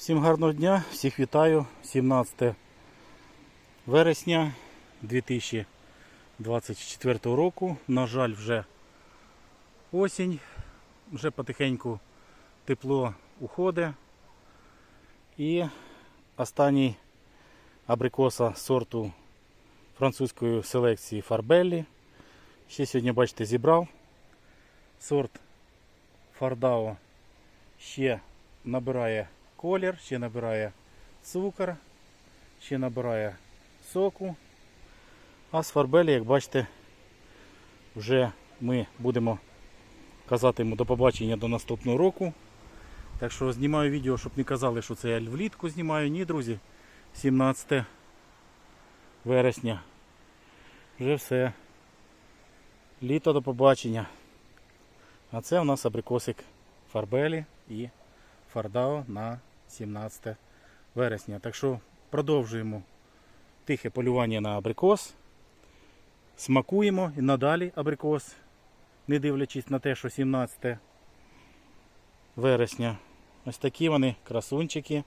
Всім гарного дня, всіх вітаю. 17 вересня 2024 року. На жаль, вже осінь, вже потихеньку тепло уходить. І останній абрикоса сорту французької селекції Фарбеллі. Ще сьогодні, бачите, зібрав. Сорт Фардао ще набирає колір, ще набирає цукор, ще набирає соку. А з фарбелі, як бачите, вже ми будемо казати йому до побачення до наступного року. Так що знімаю відео, щоб не казали, що це я влітку знімаю. Ні, друзі. 17 вересня. Вже все. Літо до побачення. А це у нас абрикосик фарбелі і Фардао на 17 вересня. Так що продовжуємо тихе полювання на абрикос. Смакуємо і надалі абрикос, не дивлячись на те, що 17 вересня. Ось такі вони красунчики,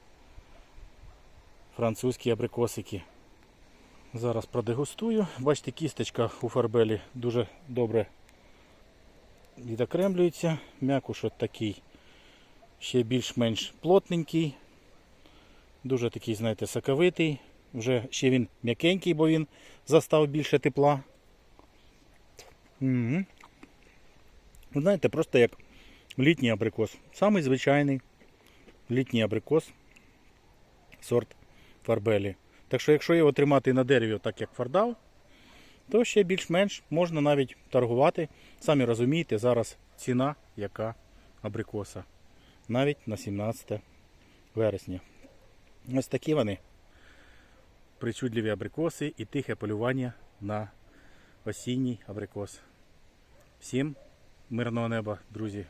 французькі абрикосики. Зараз продегустую. Бачите, кісточка у фарбелі дуже добре відокремлюється. М'якуш от такий ще більш-менш плотненький. Дуже такий, знаєте, соковитий. Вже ще він м'якенький, бо він застав більше тепла. Угу. Знаєте, просто як літній абрикос. Самий звичайний літній абрикос сорт фарбелі. Так що, якщо його тримати на дереві, так як фардав, то ще більш-менш можна навіть торгувати. Самі розумієте, зараз ціна яка абрикоса. Навіть на 17 вересня. Ось такі вони. Причудливі абрикоси і тихе полювання на осінній абрикос. Всім мирного неба, друзі!